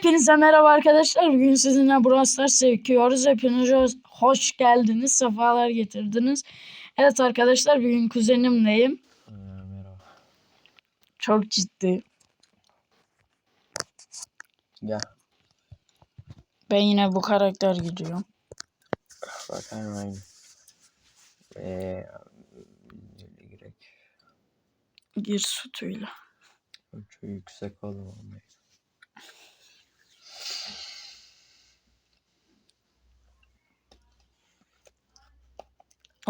Hepinize merhaba arkadaşlar. Bugün sizinle Brawl Stars seviyoruz. Hepiniz hoş- geldiniz. Sefalar getirdiniz. Evet arkadaşlar bugün kuzenimleyim. Ee, merhaba. Çok ciddi. Gel. Ben yine bu karakter gidiyorum. Bakalım aynı. Ee, girek. Gir sütüyle. Çok yüksek olmalı.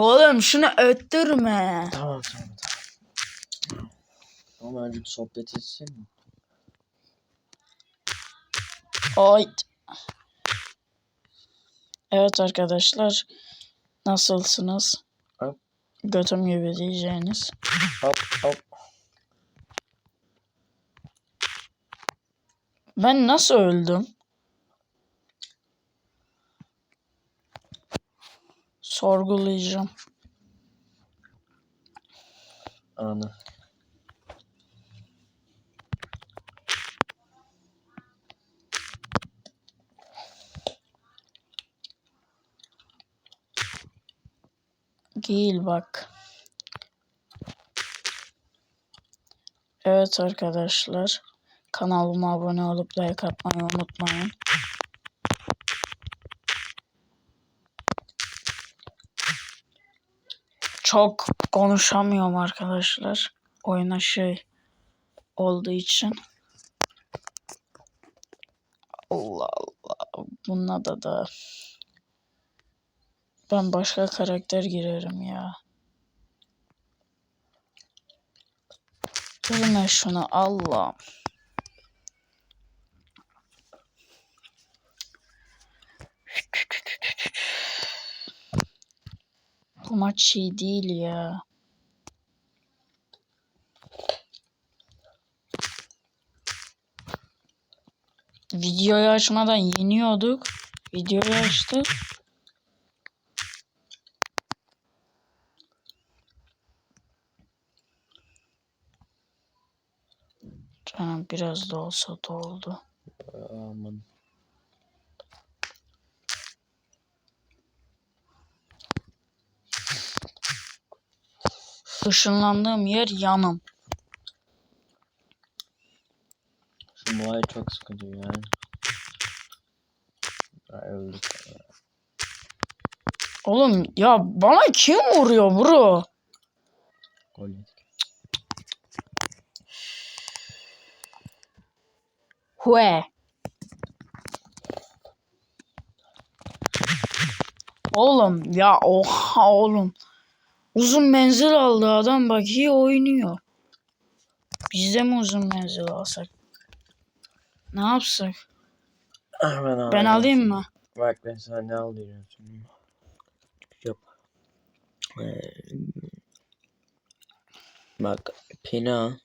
Oğlum şunu öttürme. Tamam tamam tamam. Ama önce bir sohbet etsin mi? Oy. Evet arkadaşlar. Nasılsınız? Hop. Götüm gibi diyeceğiniz. Hop hop. Ben nasıl öldüm? Sorgulayacağım. Anı. Değil bak. Evet arkadaşlar. Kanalıma abone olup like atmayı unutmayın. Çok konuşamıyorum arkadaşlar. Oyuna şey olduğu için. Allah Allah. Bununla da da ben başka karakter girerim ya. Girme şunu Allah. Bu maç iyi değil ya. Videoyu açmadan yeniyorduk. Videoyu açtık. Canım biraz da olsa doldu. Aman. Işınlandığım yer yanım. Şu muay çok sıkıntı yani. Öldük. Oğlum ya bana kim vuruyor bro? Gol yedik. Hue. Oğlum ya oha oğlum. Uzun menzil aldı adam bak iyi oynuyor. Biz de mi uzun menzil alsak? Ne yapsak? Ah, ben, Ben alayım mı? Bak ben sana ne alıyorum şimdi. Yok. Ee, bak pena.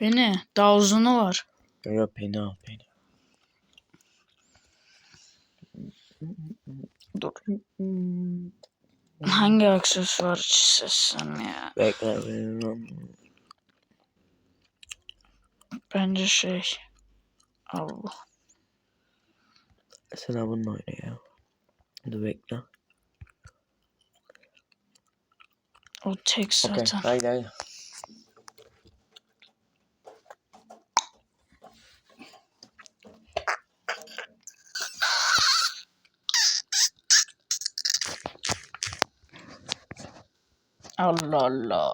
Beni daha uzunu var. Yok pena pena. Dur. Hangi aksesuar seçsem ya? Bekle benim. Bence şey. Allah. Sen bununla oyna ya. Dur bekle. O tek zaten. haydi haydi. Allah Allah.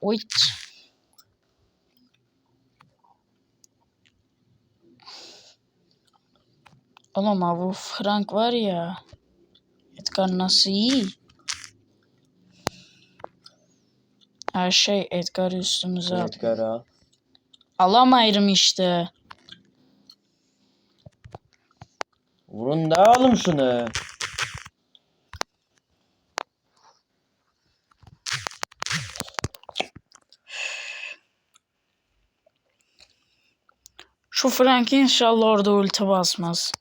Wait. Oğlum bu Frank var ya. Edgar nasıl iyi? Her şey Edgar üstümüze at. Edgar al. Alamayırım işte. Vurun da oğlum şunu. Şu Frank inşallah orada ulti basmaz.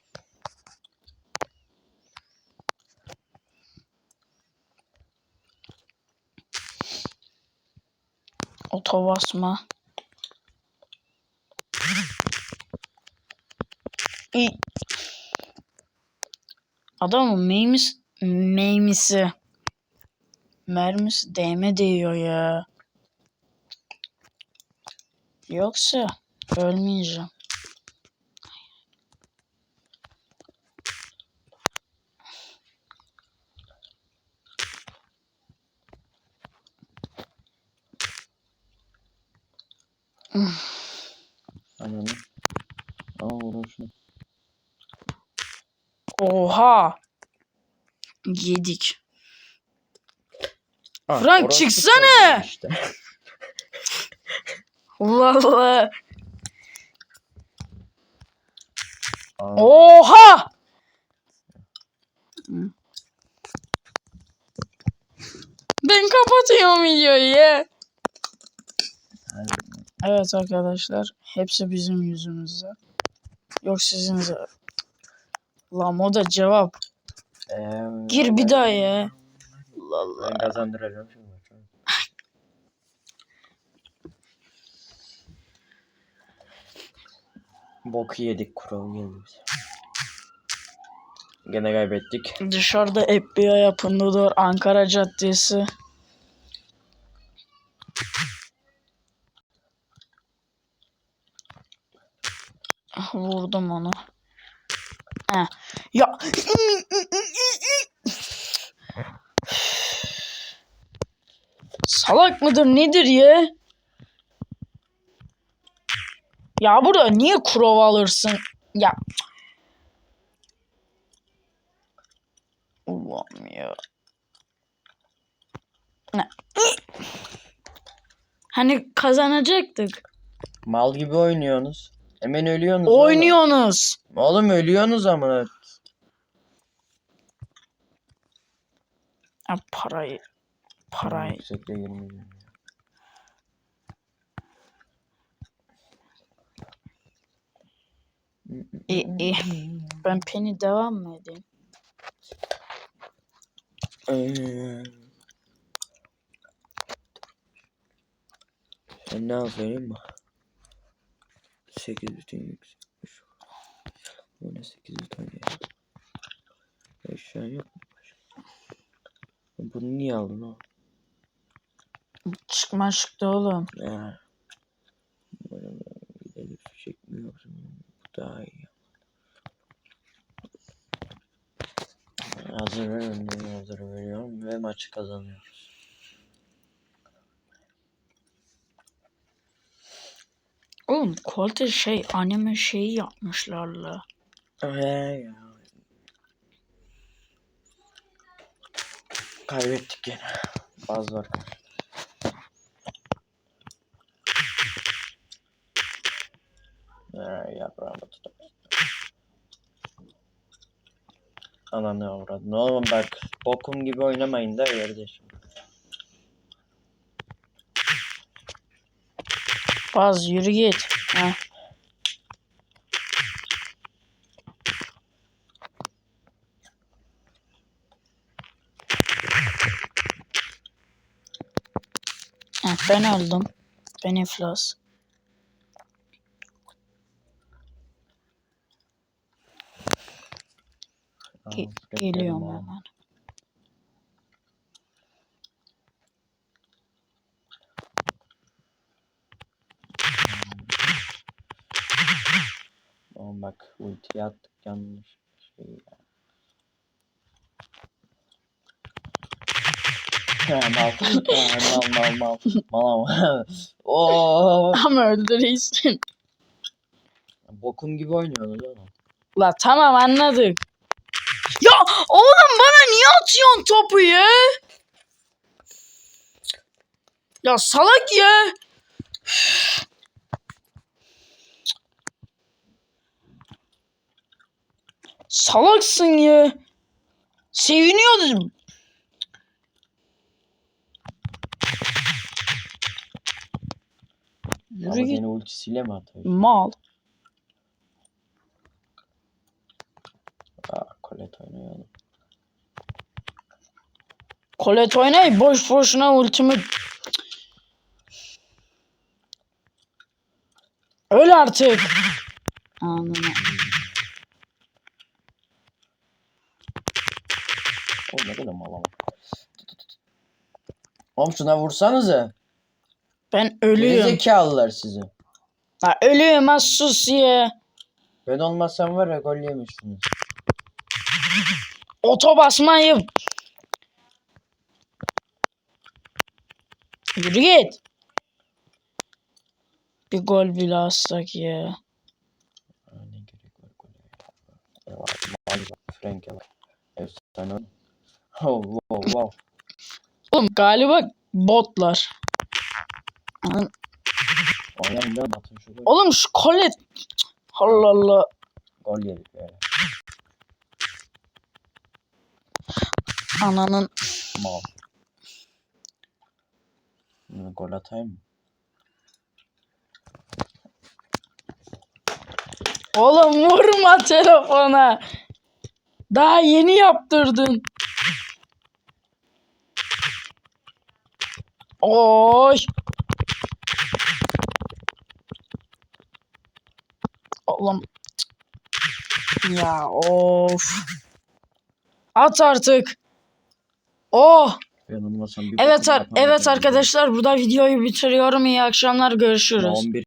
Oto basma. Adamın meymis, meymisi. Mermisi değme değiyor ya. Yoksa ölmeyeceğim. Ananı. Aa vurun şunu. Oha. Yedik. Ah, Frank, çıksana! Işte. Allah Allah. Aa, Oha. Ben kapatıyorum videoyu ya. Evet arkadaşlar. Hepsi bizim yüzümüzden. Yok sizin de. Lan o da cevap. eee, Gir bir daha ya. Allah Allah. Ben kazandıracağım şimdi. Boku yedik kuralı geldi bize. Gene kaybettik. Dışarıda FBI yapındadır. Ankara Caddesi. Ah, Vurdum onu. Heh. Ya. Salak mıdır nedir ya? Ya burada niye kurov alırsın? Ya. Ulan ya. Ne? Hani kazanacaktık. Mal gibi oynuyorsunuz. Hemen ölüyorsunuz. Oynuyorsunuz. Oğlum, oğlum ölüyorsunuz ama. Ya parayı. Parayı. Yüksekte girmeyeceğim. İyi, iyi. Ben peni devam mı edeyim? Ee, Sen ne yapayım? 800 tane yükselmiş. Bu ne 800 tane ya. Eşya yok mu? Bunu niye aldın o? Çıkma çıktı oğlum. Ya. Umarım gidelim fişek mi bu daha iyi. Hazır veriyorum, hazır veriyorum ve maçı kazanıyoruz. Oğlum Colte şey anime şeyi yapmışlar la. He ya. Kaybettik gene. Az var. He yaprağımı tutar. Ananı avradın. Oğlum bak bokum gibi oynamayın da yerde. Baz yürü git. Ha. Ha, ben aldım. Ben iflas. Ge- geliyorum hemen. Oğlum bak ultiyi attık yanlış şey ya. Mal. Ha, mal mal mal. Mal Oo. Ama öldürürsün. Bokum gibi oynuyorsunuz oğlum. La tamam anladık. Ya oğlum bana niye atıyorsun topu ya? Ya salak ya. Salaksın ya. Seviniyordum. Yürü git. ultisiyle mi atıyor? Mal. Aa kolet oynuyor oğlum. Kolet oynay boş boşuna ultimi. Öl artık. Anına. Oğlum ne kadar mal ama. Oğlum şuna vursanıza. Ben ölüyüm. Gerizekalılar sizi. Ha, ölüyüm ha sus ya. Ben olmasam var ya gol yemiştiniz. Oto basmayın. Yürü git. Bir gol bile atsak ya. Ne gerek var gole ya. Eyvah, bak. Efsane. Oh, wow, wow. Oğlum galiba botlar. Ben gol. Oğlum şu kolet. Allah Allah. Gol yedik böyle. Ananın. Mal. Şimdi gol atayım mı? Oğlum vurma telefona. Daha yeni yaptırdın. Oy. Oğlum. Ya of. At artık. Oh. Evet ar- evet arkadaşlar burada videoyu bitiriyorum. İyi akşamlar görüşürüz. 11